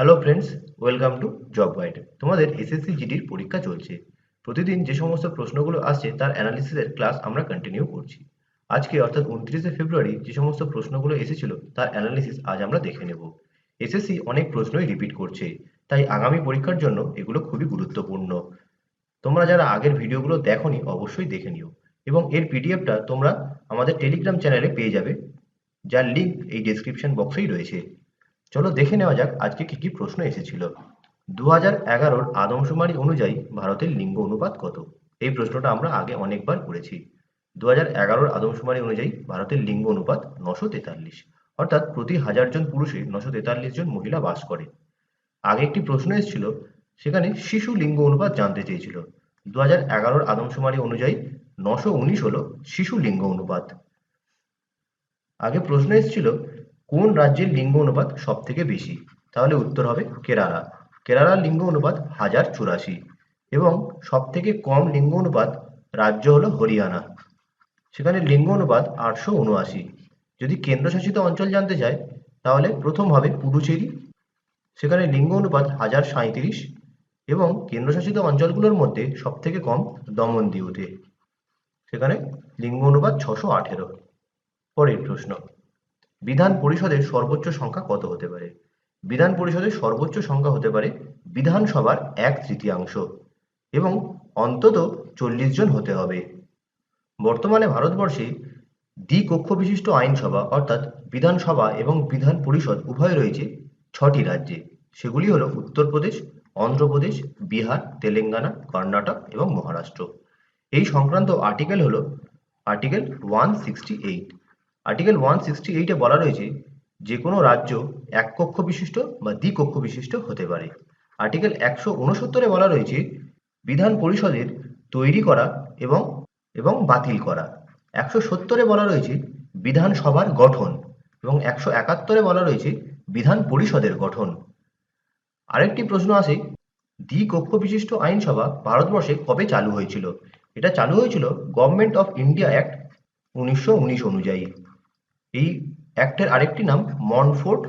Hello friends welcome to job guide তোমাদের SSC জিডির পরীক্ষা চলছে। প্রতিদিন যে সমস্ত প্রশ্নগুলো আসছে, তার অ্যানালিসিসের ক্লাস আমরা কন্টিনিউ করছি। আজকে অর্থাৎ উনত্রিশে ফেব্রুয়ারি যে সমস্ত প্রশ্নগুলো এসেছিল, তার অ্যানালিসিস আজ আমরা দেখে নেব। এসএসসি অনেক প্রশ্নই রিপিট করছে, তাই আগামী পরীক্ষার জন্য এগুলো খুবই গুরুত্বপূর্ণ। তোমরা যারা আগের ভিডিওগুলো দেখোনি, অবশ্যই দেখে নিও। এবং এর পিডিএফটা তোমরা আমাদের টেলিগ্রাম চ্যানেলে পেয়ে যাবে, যার লিঙ্ক এই ডেসক্রিপশন বক্সেই রয়েছে। চলো দেখে নেওয়া যাক আজকে কি কি প্রশ্ন এসেছিল। দু হাজার এগারোর আদমশুমারি অনুযায়ী ভারতের লিঙ্গ অনুপাত কত? এই প্রশ্নটা আমরা আগে অনেকবার করেছি। দু হাজার এগারোর আদমশুমারি অনুযায়ী ভারতের লিঙ্গ অনুপাত নশো তেতাল্লিশ। অর্থাৎ প্রতি হাজার জন পুরুষে নশো তেতাল্লিশ জন মহিলা বাস করে। আগে একটি প্রশ্ন এসেছিল, সেখানে শিশু লিঙ্গ অনুপাত জানতে চেয়েছিল। দু হাজার এগারোর আদমশুমারি অনুযায়ী নশো উনিশ হলো শিশু লিঙ্গ অনুপাত। আগে প্রশ্ন এসেছিল কোন রাজ্যের লিঙ্গ অনুপাত সব থেকে বেশি? তাহলে উত্তর হবে কেরালা। কেরালার লিঙ্গ অনুপাত হাজার চুরাশি এবং সব থেকে কম লিঙ্গ অনুপাত রাজ্য হলো হরিয়ানা। সেখানে লিঙ্গ অনুপাত আটশো উনআশি। যদি কেন্দ্রশাসিত অঞ্চল জানতে চায়, তাহলে প্রথম হবে পুডুচেরি। সেখানে লিঙ্গ অনুপাত হাজার সাঁইত্রিশ এবং কেন্দ্রশাসিত অঞ্চলগুলোর মধ্যে সব থেকে কম দমন দিউতে সেখানে লিঙ্গ অনুপাত ছশো আঠেরো। পরের প্রশ্ন। বিধান পরিষদের সর্বোচ্চ সংখ্যা কত হতে পারে? বিধান পরিষদের সর্বোচ্চ সংখ্যা হতে পারে বিধানসভার এক তৃতীয়াংশ এবং অন্তত চল্লিশ জন হতে হবে। বর্তমানে ভারতবর্ষে দ্বিকক্ষ বিশিষ্ট আইনসভা অর্থাৎ বিধানসভা এবং বিধান পরিষদ উভয় রয়েছে ছটি রাজ্যে। সেগুলি হলো উত্তরপ্রদেশ, অন্ধ্রপ্রদেশ, বিহার, তেলেঙ্গানা, কর্ণাটক এবং মহারাষ্ট্র। এই সংক্রান্ত আর্টিকেল হলো article one sixty eight article one sixty এইটে বলা রয়েছে, যে কোনো রাজ্য এক কক্ষ বিশিষ্ট বা দ্বিকক্ষ বিশিষ্ট হতে পারে। আর্টিকেল একশো উনসত্তরে বলা রয়েছে, বিধান পরিষদের তৈরি করা এবং এবং বাতিল করা। একশো সত্তরে বলা রয়েছে বিধানসভার গঠন এবং একশো একাত্তরে বলা রয়েছে, বিধান পরিষদের গঠন। আরেকটি প্রশ্ন আসে, দ্বিকক্ষ বিশিষ্ট আইনসভা ভারতবর্ষে কবে চালু হয়েছিল? এটা চালু হয়েছিল গভর্নমেন্ট অফ ইন্ডিয়া অ্যাক্ট উনিশশো উনিশ অনুযায়ী। এই অ্যাক্টের আরেকটি নাম মনফোর্ট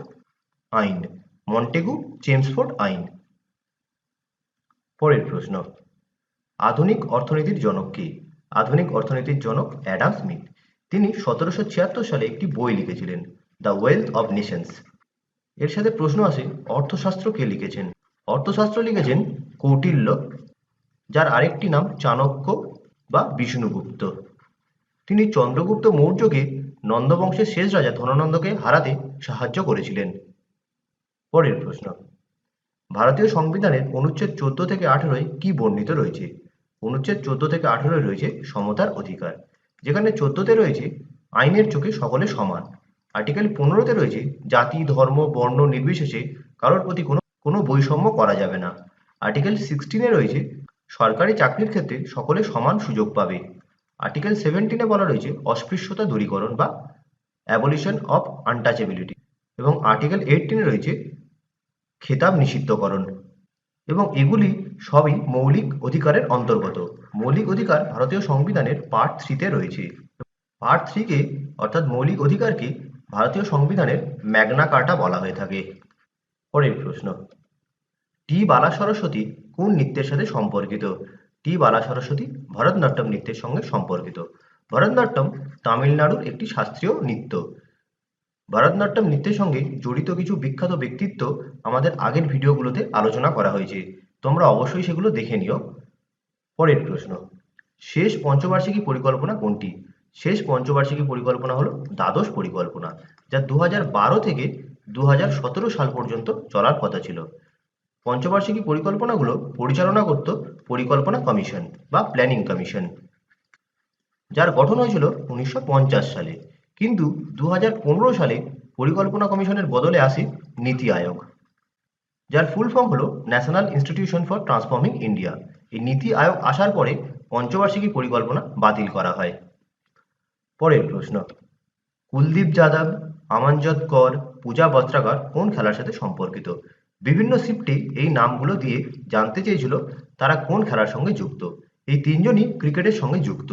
আইন মন্টেগু চেমসফোর্ড আইন পরের প্রশ্ন, আধুনিক অর্থনীতির জনক কে? আধুনিক অর্থনীতির জনক অ্যাডাম স্মিথ। তিনি সতেরোশো ছিয়াত্তর সালে একটি বই লিখেছিলেন, দ্য ওয়েলথ অব নেশনস। এর সাথে প্রশ্ন আসে, অর্থশাস্ত্র কে লিখেছেন? অর্থশাস্ত্র লিখেছেন কৌটিল্য, যার আরেকটি নাম চাণক্য বা বিষ্ণুগুপ্ত। তিনি চন্দ্রগুপ্ত মৌর্যকে নন্দবংশের শেষ রাজা ধননন্দকে হারাতে সাহায্য করেছিলেন। পরের প্রশ্ন, ভারতীয় সংবিধানের অনুচ্ছেদ চোদ্দ থেকে আঠেরোয় কি বর্ণিত রয়েছে? অনুচ্ছেদ চোদ্দ থেকে আঠেরোয় রয়েছে সমতার অধিকার, যেখানে চোদ্দতে রয়েছে আইনের চোখে সকলে সমান। আর্টিকেল পনেরোতে রয়েছে জাতি, ধর্ম, বর্ণ নির্বিশেষে কারোর প্রতি কোনো কোনো বৈষম্য করা যাবে না। আর্টিকেল সিক্সটিনে রয়েছে সরকারি চাকরির ক্ষেত্রে সকলে সমান সুযোগ পাবে। আর্টিকেল সেভেন্টিনে বলা রয়েছে অস্পৃশ্যতা দূরীকরণ বা অ্যাবলিশন অফ আনটাচেবিলিটি এবং আর্টিকেল এইটিনে রয়েছে খেতাব নিষিদ্ধকরণ এবং এগুলি সবই মৌলিক অধিকারের অন্তর্গত। মৌলিক অধিকার ভারতীয় সংবিধানের পার্ট থ্রিতে রয়েছে। পার্ট থ্রিকে অর্থাৎ মৌলিক অধিকারকে ভারতীয় সংবিধানের ম্যাগনা কার্টা বলা হয়ে থাকে। পরের প্রশ্ন, টি বালা সরস্বতী কোন নৃত্যের সাথে সম্পর্কিত? টি বালা সরস্বতী ভরতনাট্যম নৃত্যের সঙ্গে সম্পর্কিত। ভরতনাট্যম তামিলনাড়ুর একটি শাস্ত্রীয় নৃত্য। ভরতনাট্যম নৃত্যের সঙ্গে জড়িত কিছু বিখ্যাত ব্যক্তিত্ব আমাদের আগের ভিডিওগুলোতে আলোচনা করা হয়েছে। তোমরা অবশ্যই সেগুলো দেখে নিও। পরের প্রশ্ন, শেষ পঞ্চবার্ষিকী পরিকল্পনা কোনটি? শেষ পঞ্চবার্ষিকী পরিকল্পনা হলো দ্বাদশ পরিকল্পনা, যা দু থেকে দু হাজার সতেরো সাল পর্যন্ত চলার কথা ছিল। পঞ্চবার্ষিকী পরিকল্পনাগুলো পরিচালনা করত পরিকল্পনা কমিশন বা প্ল্যানিং কমিশন। যার গঠন হয়েছিল উনিশশো পঞ্চাশ সালে। কিন্তু দু হাজার পনেরো সালে পরিকল্পনা কমিশনের বদলে আসে নীতি আয়োগ। যার ফুল ফর্ম হলো national institution for transforming India এই নীতি আয়োগ আসার পরে পঞ্চবার্ষিকী পরিকল্পনা বাতিল করা হয়। পরের প্রশ্ন, কুলদীপ যাদব আমানজত কর, পূজা বস্ত্রাকর কোন খেলার সাথে সম্পর্কিত? বিভিন্ন শিফটে এই নামগুলো দিয়ে জানতে চেয়েছিল তারা কোন খেলার সঙ্গে যুক্ত। এই তিনজনই ক্রিকেটের সঙ্গে যুক্ত।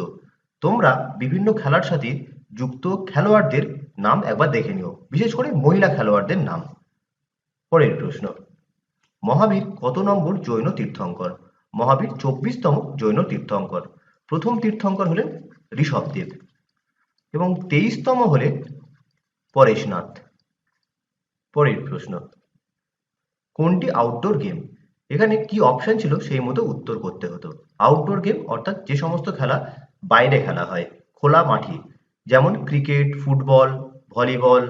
তোমরা বিভিন্ন খেলার সাথে যুক্ত খেলোয়াড়দের নাম একবার দেখে নিও। বিশেষ করে মহিলা খেলোয়াড়দের নাম। পরের প্রশ্ন, মহাবীর কত নম্বর জৈন তীর্থঙ্কর? মহাবীর চব্বিশতম জৈন তীর্থঙ্কর। প্রথম তীর্থঙ্কর হলেন ঋষভদেব এবং তেইশতম হলেন পরেশনাথ। পরের প্রশ্ন কোনটি আউটডোর গেম এখানে কি অপশন ছিল? সেই মতো উত্তর করতে হতো। আউটডোর গেম অর্থাৎ যে সমস্ত খেলা বাইরে খেলা হয়, খোলা মাঠে, যেমন ক্রিকেট ফুটবল ভলিবল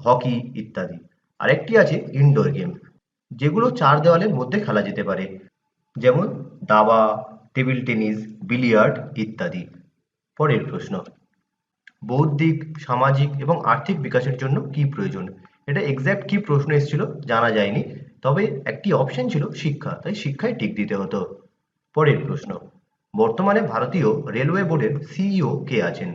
হকি ইত্যাদি। আরেকটি আছে ইনডোর গেম যেগুলো চার দেওয়ালের মধ্যে খেলা যেতে পারে, যেমন দাবা টেবিল টেনিস বিলিয়ার্ড ইত্যাদি। পরের প্রশ্ন, বৌদ্ধিক, সামাজিক এবং আর্থিক বিকাশের জন্য কি প্রয়োজন? এটা এক্স্যাক্ট কি প্রশ্ন এসেছিল জানা যায়নি। তবে একটি অপশন ছিল শিক্ষা, তাই শিক্ষায় টিক দিতে হতো। পরের প্রশ্ন, বর্তমানে ভারতীয় রেলওয়ে বোর্ডের সিইও কে আছেন?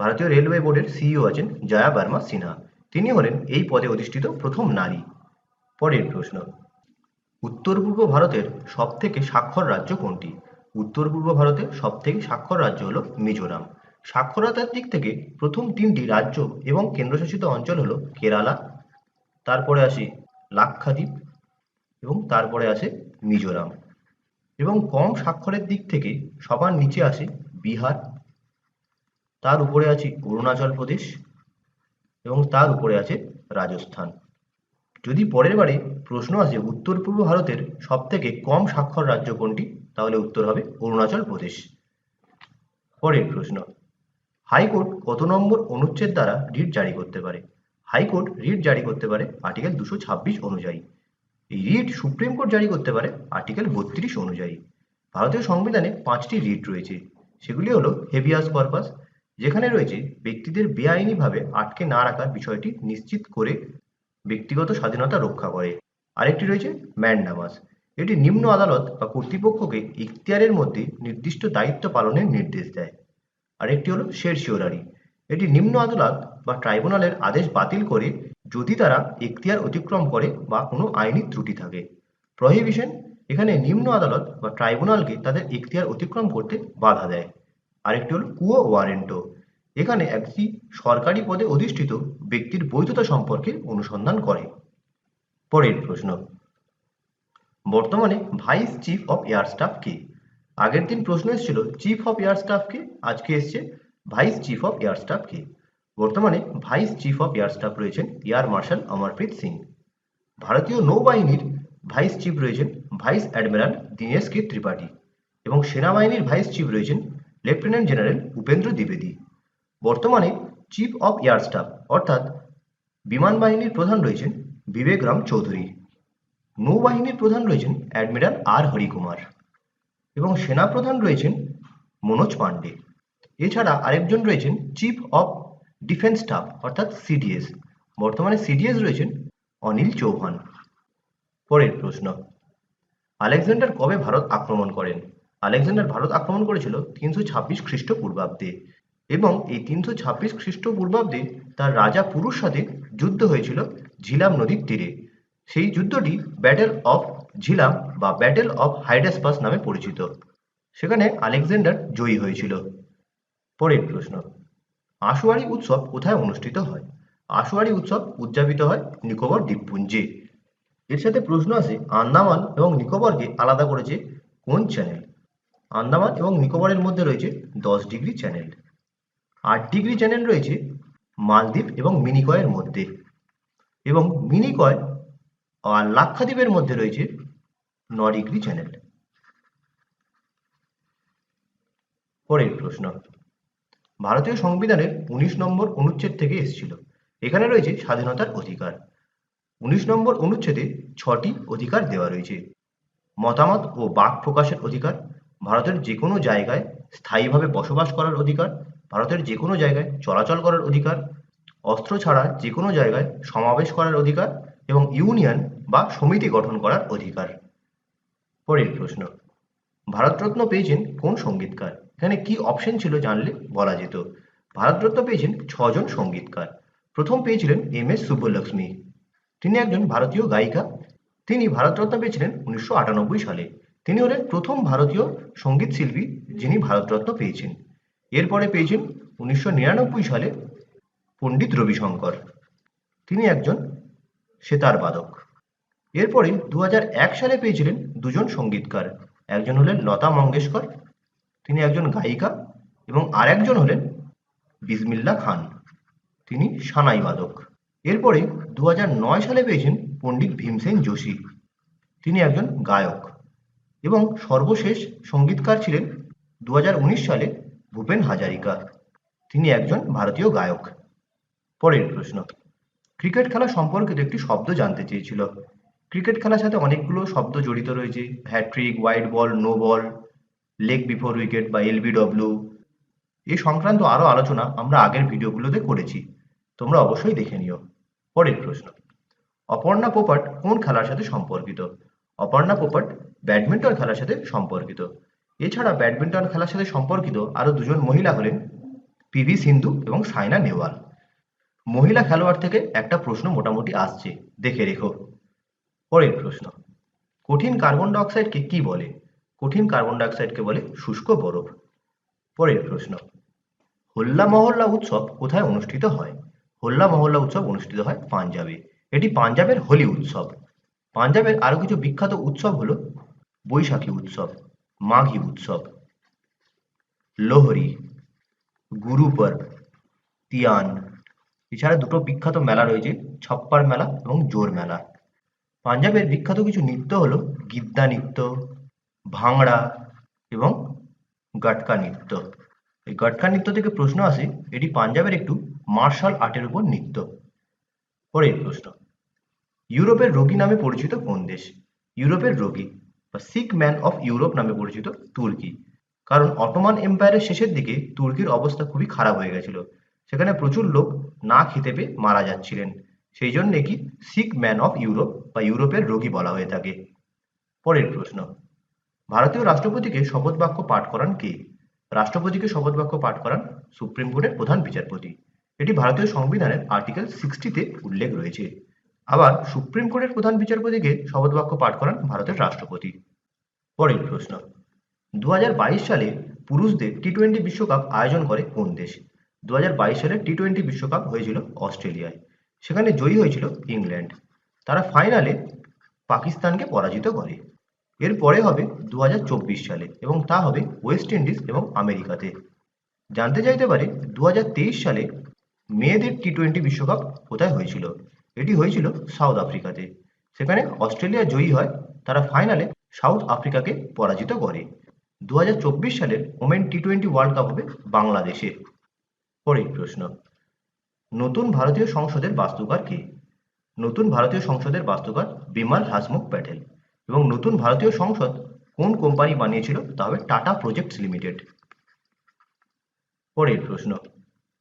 ভারতীয় রেলওয়ে বোর্ডের সিইও আছেন জয়া বার্মা সিনহা। তিনি হলেন এই পদে অধিষ্ঠিত প্রথম নারী। পরের প্রশ্ন, উত্তর পূর্ব ভারতের সবথেকে স্বাক্ষর রাজ্য কোনটি? উত্তর পূর্ব ভারতের সবথেকে স্বাক্ষর রাজ্য হল মিজোরাম। সাক্ষরতার দিক থেকে প্রথম তিনটি রাজ্য এবং কেন্দ্রশাসিত অঞ্চল হলো কেরালা। তারপরে আসি, লাক্ষাদ্বীপ। এবং তারপরে আসে মিজোরাম। এবং কম স্বাক্ষরের দিক থেকে সবার নিচে আসে বিহার। তার উপরে আছে অরুণাচল প্রদেশ এবং তার উপরে আছে রাজস্থান। যদি পরের বারে প্রশ্ন আসে উত্তর পূর্ব ভারতের সব থেকে কম স্বাক্ষর রাজ্য কোনটি, তাহলে উত্তর হবে অরুণাচল প্রদেশ। পরের প্রশ্ন, হাইকোর্ট কত নম্বর অনুচ্ছেদ দ্বারা রিট জারি করতে পারে? হাইকোর্ট রিট জারি করতে পারে আর্টিকেল দুশো ছাব্বিশ অনুযায়ী। রিট সুপ্রিম কোর্ট জারি করতে পারে আর্টিকেল বত্রিশ অনুযায়ী। ভারতীয় সংবিধানে পাঁচটি রিট রয়েছে। সেগুলি হলো হেভিয়াস কর্পাস, যেখানে রয়েছে ব্যক্তিদের বেআইনিভাবে আটকে না রাখার বিষয়টি নিশ্চিত করে ব্যক্তিগত স্বাধীনতা রক্ষা করে। আরেকটি রয়েছে ম্যান্ডামাস। এটি নিম্ন আদালত বা কর্তৃপক্ষকে ইখতিয়ারের মধ্যে নির্দিষ্ট দায়িত্ব পালনের নির্দেশ দেয়। আরেকটি হলো শেরশিওরারি এটি নিম্ন আদালত বা ট্রাইব্যুনালের আদেশ বাতিল করে যদি তারা এখতিয়ার অতিক্রম করে বা কোনো আইনি ত্রুটি থাকে। প্রহিবিশন, এখানে নিম্ন আদালত বা ট্রাইব্যুনালকে তাদের এখতিয়ার অতিক্রম করতে বাধা দেয়। আরেকটি হলো কুয়ো ওয়ারেন্টো। এখানে একটি সরকারি পদে অধিষ্ঠিত ব্যক্তির বৈধতা সম্পর্কে অনুসন্ধান করে। পরের প্রশ্ন, বর্তমানে vice chief of air staff কে? আগের দিন প্রশ্ন এসেছিল, চিফ অফ এয়ার স্টাফ কে? আজকে এসছে, vice chief of air staff কে? বর্তমানে vice chief of air staff রয়েছেন এয়ার মার্শাল অমরপ্রীত সিং। ভারতীয় নৌবাহিনীর ভাইস চিফ রয়েছেন vice admiral Dinesh K Tripathi এবং সেনাবাহিনীর ভাইস চিফ রয়েছেন লেফটেন্যান্ট জেনারেল উপেন্দ্র দ্বিবেদী। বর্তমানে চিফ অফ এয়ার স্টাফ অর্থাৎ বিমান বাহিনীর প্রধান রয়েছেন বিবেক রাম চৌধুরী। নৌবাহিনীর প্রধান রয়েছেন অ্যাডমিরাল আর হরিকুমার এবং সেনা প্রধান রয়েছেন মনোজ পান্ডে এছাড়া আরেকজন রয়েছেন চিফ অফ ডিফেন্স স্টাফ, অর্থাৎ সিডিএস বর্তমানে সিডিএস রয়েছেন অনিল চৌহান। পরের প্রশ্ন, আলেকজান্ডার কবে ভারত আক্রমণ করেন? আলেকজান্ডার ভারত আক্রমণ করেছিল তিনশো ছাব্বিশ খ্রিস্টপূর্বাব্দে এবং এই তিনশো ছাব্বিশ খ্রিস্টপূর্বাব্দে তার রাজা পুরুর সাথে যুদ্ধ হয়েছিল ঝিলাম নদীর তীরে। সেই যুদ্ধটি ব্যাটেল অফ ঝিলাম বা ব্যাটেল অফ হাইডাসপাস নামে পরিচিত। সেখানে আলেকজান্ডার জয়ী হয়েছিল। পরের প্রশ্ন আশুয়ারি উৎসব কোথায় অনুষ্ঠিত হয়? আশুয়ারি উৎসব উদযাপিত হয় নিকোবর দ্বীপপুঞ্জে। এর সাথে প্রশ্ন আছে আন্দামান এবং নিকোবরকে আলাদা করেছে কোন চ্যানেল আন্দামান এবং নিকোবরের মধ্যে রয়েছে দশ ডিগ্রি চ্যানেল আট ডিগ্রি চ্যানেল রয়েছে মালদ্বীপ এবং মিনিকয়ের মধ্যে। এবং মিনিকয় আর লাক্ষাদ্বীপের মধ্যে রয়েছে ন ডিগ্রি চ্যানেল পরের প্রশ্ন। ভারতীয় সংবিধানের উনিশ নম্বর অনুচ্ছেদ থেকে এসেছিল। এখানে রয়েছে স্বাধীনতার অধিকার। উনিশ নম্বর অনুচ্ছেদে ছটি অধিকার দেওয়া রয়েছে। মতামত ও বাক প্রকাশের অধিকার, ভারতের যে কোনো জায়গায় স্থায়ীভাবে বসবাস করার অধিকার, ভারতের যে কোনো জায়গায় চলাচল করার অধিকার, অস্ত্র ছাড়া যে কোনো জায়গায় সমাবেশ করার অধিকার এবং ইউনিয়ন বা সমিতি গঠন করার অধিকার। পরের প্রশ্ন, ভারতরত্ন পেয়েছেন কোন সঙ্গীতকার এখানে কি অপশন ছিল জানলে বলা যেত। ভারতরত্ন পেয়েছেন ছজন সঙ্গীতকার। প্রথম পেয়েছিলেন এম এস সুব্বলক্ষ্মী। তিনি একজন ভারতীয় গায়িকা। তিনি ভারতরত্ন পেয়েছিলেন উনিশশো আটানব্বই সালে। তিনি হলেন প্রথম ভারতীয় সংগীত শিল্পী যিনি ভারতরত্ন পেয়েছেন। এরপরে পেয়েছেন উনিশশো নিরানব্বই সালে পণ্ডিত রবিশঙ্কর। তিনি একজন সেতার বাদক। এরপরে দু হাজার এক সালে পেয়েছিলেন দুজন সঙ্গীতকার। একজন হলেন লতা মঙ্গেশকর তিনি একজন গায়িকা এবং আরেকজন হলেন বিসমিল্লা খান। তিনি সানাই বাদক এরপরে দু হাজার নয় সালে পেয়েছেন পণ্ডিত ভীমসেন যোশী। তিনি একজন গায়ক এবং সর্বশেষ সঙ্গীতকার ছিলেন দু হাজার উনিশ সালে ভূপেন হাজারিকা। তিনি একজন ভারতীয় গায়ক। পরের প্রশ্ন, ক্রিকেট খেলা সম্পর্কিত একটি শব্দ জানতে চেয়েছিল। ক্রিকেট খেলার সাথে অনেকগুলো শব্দ জড়িত রয়েছে। Hattrick white ball, no ball leg before wicket বা এলবিডব্লিউ, এই সংক্রান্ত আরও আলোচনা আমরা আগের ভিডিওগুলোতে করেছি। তোমরা অবশ্যই দেখে নিও। পরের প্রশ্ন, অপর্ণা পোপাট কোন খেলার সাথে সম্পর্কিত? অপর্ণা পোপাট ব্যাডমিন্টন খেলার সাথে সম্পর্কিত। এছাড়া ব্যাডমিন্টন খেলার সাথে সম্পর্কিত আরও দুজন মহিলা হলেন পিভি সিন্ধু এবং সাইনা নেওয়াল মহিলা খেলোয়াড় থেকে একটা প্রশ্ন মোটামুটি আসছে, দেখে রেখো। পরের প্রশ্ন, কঠিন কার্বন ডাইঅক্সাইডকে কি বলে? কঠিন কার্বন ডাইঅক্সাইডকে বলে শুষ্ক বরফ। পরের প্রশ্ন, হোল্লা মহল্লা উৎসব কোথায় অনুষ্ঠিত হয়? হোল্লা মহল্লা উৎসব অনুষ্ঠিত হয় পাঞ্জাবে। এটি পাঞ্জাবের হোলি উৎসব। পাঞ্জাবের আরও কিছু বিখ্যাত উৎসব হলো বৈশাখী উৎসব, মাঘী উৎসব, লোহরি, গুরুপর্ব, তিয়ান। এছাড়া দুটো বিখ্যাত মেলা রয়েছে, ছপ্পার মেলা এবং জোর মেলা। পাঞ্জাবের বিখ্যাত কিছু নৃত্য হলো গিদ্দা নৃত্য ভাংড়া এবং গটকা নৃত্য। এই গটকা নৃত্য থেকে প্রশ্ন আসে, এটি পাঞ্জাবের একটু মার্শাল আর্টের উপর নৃত্য। পরের প্রশ্ন, ইউরোপের রোগী নামে পরিচিত কোন দেশ? ইউরোপের রোগী, বা সিক ম্যান অফ ইউরোপ নামে পরিচিত তুর্কি। কারণ অটোমান এম্পায়ারের শেষের দিকে তুর্কির অবস্থা খুবই খারাপ হয়ে গেছিল। সেখানে প্রচুর লোক না খেতে পেয়ে মারা যাচ্ছিলেন। সেই জন্য কি সিক ম্যান অফ ইউরোপ বা ইউরোপের রোগী বলা হয়ে থাকে? পরের প্রশ্ন ভারতীয় রাষ্ট্রপতিকে শপথ বাক্য পাঠ করান কে? রাষ্ট্রপতিকে শপথ বাক্য পাঠ করান সুপ্রিম কোর্টের প্রধান বিচারপতি। এটি ভারতীয় সংবিধানের আর্টিকেল সিক্সটিতে উল্লেখ রয়েছে। আবার সুপ্রিম কোর্টের প্রধান বিচারপতিকে শপথ বাক্য পাঠ করান ভারতের রাষ্ট্রপতি। পরের প্রশ্ন দু হাজার বাইশ সালে পুরুষদের টি টোয়েন্টি বিশ্বকাপ আয়োজন করে কোন দেশ? দু সালে টি টোয়েন্টি বিশ্বকাপ হয়েছিল অস্ট্রেলিয়ায়। সেখানে জয়ী হয়েছিল ইংল্যান্ড। তারা ফাইনালে পাকিস্তানকে পরাজিত করে। এরপরে হবে দু হাজার চব্বিশ সালে এবং তা হবে ওয়েস্ট ইন্ডিজ এবং আমেরিকাতে। জানতে চাইতে পারে দু সালে মেয়েদের টি টোয়েন্টি বিশ্বকাপ কোথায় হয়েছিল? এটি হয়েছিল সাউথ আফ্রিকাতে। সেখানে অস্ট্রেলিয়া জয়ী হয়, তারা ফাইনালে সাউথ আফ্রিকাকে পরাজিত করে। দু সালের women T twenty world cup হবে বাংলাদেশে। পরের প্রশ্ন, নতুন ভারতীয় সংসদের বাস্তুকার কে? নতুন ভারতীয় সংসদের বাস্তুকার বিমল হাসমুখ প্যাটেল। এবং নতুন ভারতীয় সংসদ কোন কোম্পানি বানিয়েছিল? তা হবে টাটা প্রজেক্টস লিমিটেড। পরের প্রশ্ন,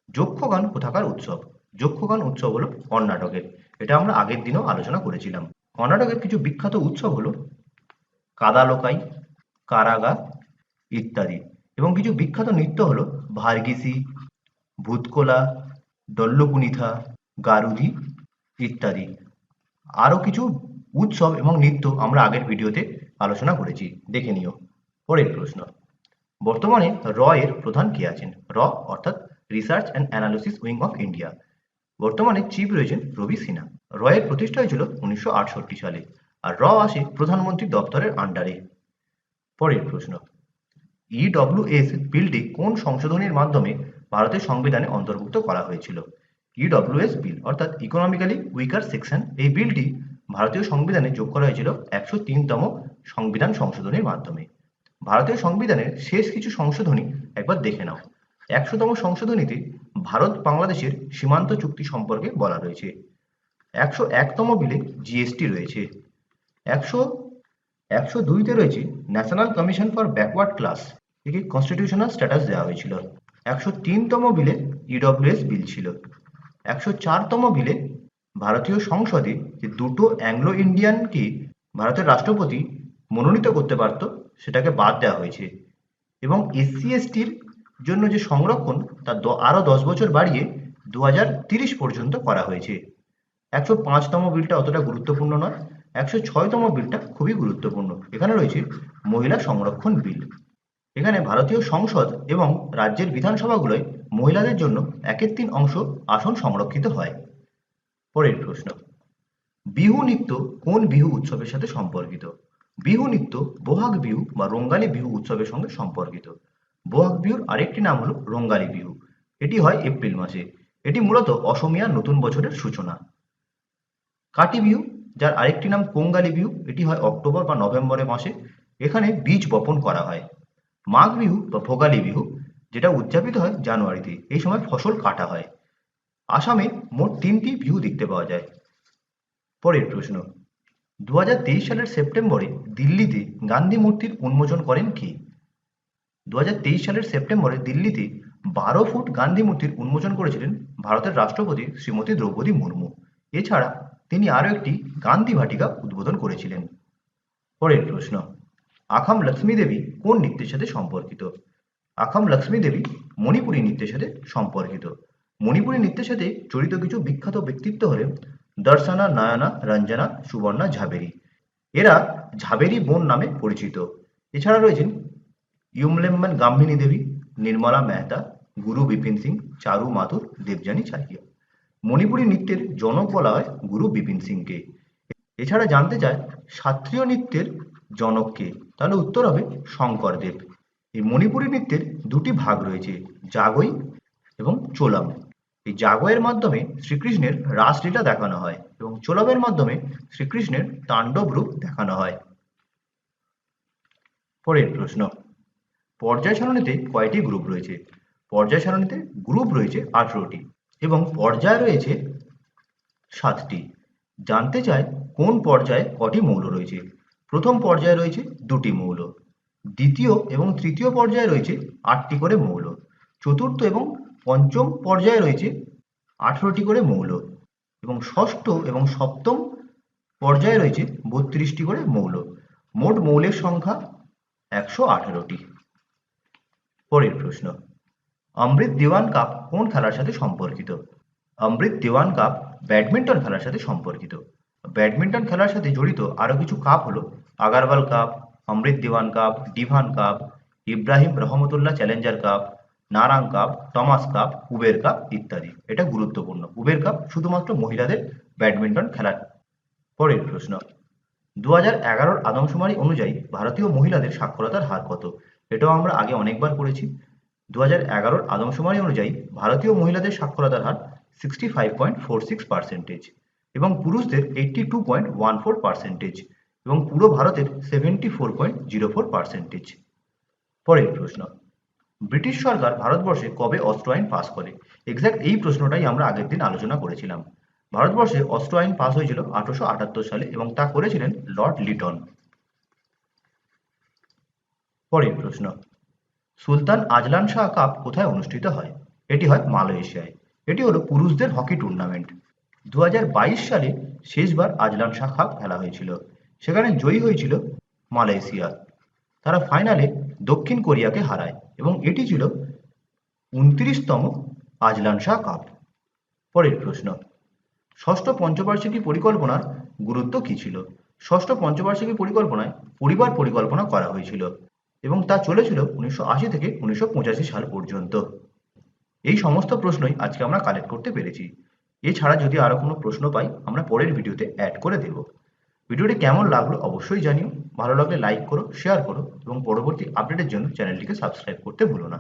যক্ষগান কোথাকার উৎসব? যক্ষগান উৎসব হলো কর্ণাটকের এটা আমরা আগের দিনেও আলোচনা করেছিলাম। কর্ণাটকের কিছু বিখ্যাত উৎসব হলো কাদালোকাই কারাগা ইত্যাদি। এবং কিছু বিখ্যাত নৃত্য হলো ভার্গিসি, ভূতকোলা ডল্লকুনিথা গারুধি ইত্যাদি। আরও কিছু উৎসব এবং নৃত্য আমরা আগের ভিডিওতে আলোচনা করেছি। দেখে নিও। পরের প্রশ্ন। বর্তমানে র এর প্রধান কে আছেন? র অর্থাৎ research and analysis wing of India বর্তমানে চিফ রয়েছেন রবি সিনহা র এর প্রতিষ্ঠা হয়েছিল উনিশশো সালে আর র আসে প্রধানমন্ত্রী দপ্তরের আন্ডারে পরের প্রশ্ন। ইডব্লিউএস বিলটি কোন সংশোধনীর মাধ্যমে ভারতের সংবিধানে অন্তর্ভুক্ত করা হয়েছিল? ইডব্লিউএস বিল অর্থাৎ ইকোনমিক্যালি উইকার সেকশন এই বিলটি ভারতীয় সংবিধানে যোগ করা হয়েছিল একশো তিনতম সংবিধান সংশোধনীর মাধ্যমে। ভারতীয় সংবিধানের শেষ কিছু সংশোধনী একবার দেখে নাও। একশোতম সংশোধনীতে ভারত বাংলাদেশের সীমান্ত চুক্তি সম্পর্কে বলা রয়েছে। একশো একতম বিলে জিএসটি রয়েছে। একশো একশো দুইতে রয়েছে national commission for backward class একে কনস্টিটিউশনাল স্ট্যাটাস দেওয়া হয়েছিল। একশো তিনতম বিলে ইডব্লিউএস বিল ছিল। একশো চারতম বিলে ভারতীয় সংসদে যে দুটো অ্যাংলো ইন্ডিয়ানকে ভারতের রাষ্ট্রপতি মনোনীত করতে পারত, সেটাকে বাদ দেওয়া হয়েছে। এবং এসসি এসটির জন্য যে সংরক্ষণ, তা আরও দশ বছর বাড়িয়ে দু তিরিশ পর্যন্ত করা হয়েছে। একশো পাঁচতম বিলটা অতটা গুরুত্বপূর্ণ নয়, একশো ছয়তম বিলটা খুবই গুরুত্বপূর্ণ। এখানে রয়েছে মহিলা সংরক্ষণ বিল। এখানে ভারতীয় সংসদ এবং রাজ্যের বিধানসভাগুলোয় মহিলাদের জন্য একের তিন অংশ আসন সংরক্ষিত হয়। পরের প্রশ্ন। বিহু নৃত্য কোন বিহু উৎসবের সাথে সম্পর্কিত? বিহু নৃত্য বহাগ বিহু বা রঙ্গালী বিহু উৎসবের সঙ্গে সম্পর্কিত। বহাগ বিহুর আরেকটি নাম হলো রঙ্গালী বিহু। এটি হয় এপ্রিল মাসে। এটি মূলত অসমীয়া নতুন বছরের সূচনা। কাটি বিহু, যার আরেকটি নাম কোঙ্গালী বিহু, এটি হয় অক্টোবর বা নভেম্বরের মাসে। এখানে বীজ বপন করা হয়। মাঘ বিহু বা ভোগালী বিহু, যেটা উদযাপিত হয় জানুয়ারিতে। এই সময় ফসল কাটা হয়। আসামে মোট তিনটি ভিউ দেখতে পাওয়া যায়। পরের প্রশ্ন, দুহাজার তেইশ সালের সেপ্টেম্বরে দিল্লিতে গান্ধী মূর্তির উন্মোচন করেন কে? তেইশ সালের সেপ্টেম্বরে দিল্লিতে বারো ফুট গান্ধী মূর্তির উন্মোচন করেছিলেন ভারতের রাষ্ট্রপতি শ্রীমতী দ্রৌপদী মুর্মু। এছাড়া তিনি আরও একটি গান্ধী ভাটিকা উদ্বোধন করেছিলেন। পরের প্রশ্ন, আখাম লক্ষ্মী দেবী কোন নৃত্যের সাথে সম্পর্কিত? আখাম লক্ষ্মী দেবী মণিপুরী নৃত্যের সাথে সম্পর্কিত। মণিপুরী নৃত্যের সাথে জড়িত কিছু বিখ্যাত ব্যক্তিত্ব হলেন দর্শনা নয়না, রঞ্জনা, সুবর্ণা, ঝাবেরি। এরা ঝাবেরি বোন নামে পরিচিত। এছাড়া রয়েছেন ইউমলেম্মান গাম্ভিনী দেবী, নির্মলা মেহতা, গুরু বিপিন সিং, চারু মাথুর, দেবযানী চাহিয়া মণিপুরী নৃত্যের জনক বলা হয় গুরু বিপিন সিংকে। এছাড়া জানতে চায় শাস্ত্রীয় নৃত্যের জনককে তাহলে উত্তর হবে শঙ্করদেব এই মণিপুরী নৃত্যের দুটি ভাগ রয়েছে, জাগই এবং চোলাম। জাগয়ের মাধ্যমে শ্রীকৃষ্ণের রাসলীলা দেখানো হয় এবং চোলামের মাধ্যমে শ্রীকৃষ্ণের তাণ্ডব রূপ দেখানো হয়। পরের প্রশ্ন, পর্যায় সারণীতে কয়টি গ্রুপ রয়েছে? পর্যায় সারণীতে গ্রুপ রয়েছে আঠেরোটি এবং পর্যায় রয়েছে সাতটি। জানতে চায় কোন পর্যায়ে কটি মৌল রয়েছে? প্রথম পর্যায়ে রয়েছে দুটি মৌল, দ্বিতীয় এবং তৃতীয় পর্যায়ে রয়েছে আটটি করে মৌল, চতুর্থ এবং পঞ্চম পর্যায়ে রয়েছে আঠেরোটি করে মৌল এবং ষষ্ঠ এবং সপ্তম পর্যায়ে রয়েছে বত্রিশটি করে মৌল। মোট মৌলের সংখ্যা একশো আঠেরোটি। পরের প্রশ্ন, অমৃত দেওয়ান কাপ কোন খেলার সাথে সম্পর্কিত? অমৃত দেওয়ান কাপ ব্যাডমিন্টন খেলার সাথে সম্পর্কিত। ব্যাডমিন্টন খেলার সাথে জড়িত আরও কিছু কাপ হলো Agarwal cup, Amrit Dewan cup, Dewan cup, Ibrahim Rahmatullah challenger cup Narang cup Thomas cup Uber cup ইত্যাদি। এটা গুরুত্বপূর্ণ। উবের কাপ শুধুমাত্র মহিলাদের ব্যাডমিন্টন খেলার পরের প্রশ্ন। দু হাজার এগারোর আদমশুমারি অনুযায়ী ভারতীয় মহিলাদের সাক্ষরতার হার কত? এটাও আমরা আগে অনেকবার করেছি দু হাজার এগারোর আদমশুমারি অনুযায়ী ভারতীয় মহিলাদের সাক্ষরতার হার sixty five point four six percentage এবং পুরুষদের eighty two point one four percentage এবং পুরো ভারতের seventy four point zero four percentage পরের প্রশ্ন। ব্রিটিশ সরকার ভারতবর্ষে কবে অস্ত্র আইন পাস করে? এক্স্যাক্ট এই প্রশ্নটাই আমরা আগের দিন আলোচনা করেছিলাম। ভারতবর্ষে অস্ত্র আইন পাস হয়েছিল আঠারোশো আটাত্তর সালে এবং তা করেছিলেন লর্ড লিটন। পরের প্রশ্ন, সুলতান আজলান শাহ কাপ কোথায় অনুষ্ঠিত হয়? এটি হয় মালয়েশিয়ায়। এটি হলো পুরুষদের হকি টুর্নামেন্ট দু হাজার বাইশ সালে শেষবার আজলান শাহ কাপ খেলা হয়েছিল। সেখানে জয়ী হয়েছিল মালয়েশিয়া। তারা ফাইনালে দক্ষিণ কোরিয়াকে হারায় এবং এটি ছিল উনত্রিশতম আজলান শাহ কাপ। পরের প্রশ্ন, ষষ্ঠ পঞ্চবার্ষিকী পরিকল্পনার গুরুত্ব কী ছিল? ষষ্ঠ পঞ্চবার্ষিকী পরিকল্পনায় পরিবার পরিকল্পনা করা হয়েছিল এবং তা চলেছিল উনিশশো আশি থেকে উনিশশো পঁচাশি সাল পর্যন্ত। এই সমস্ত প্রশ্নই আজকে আমরা কালেক্ট করতে পেরেছি। এছাড়া যদি আরও কোনো প্রশ্ন পাই, আমরা পরের ভিডিওতে অ্যাড করে দেব। ভিডিওটি কেমন লাগল অবশ্যই জানিও। ভালো লাগলে লাইক করো শেয়ার করো এবং পরবর্তী আপডেটের জন্য চ্যানেলটিকে সাবস্ক্রাইব করতে ভুলো না।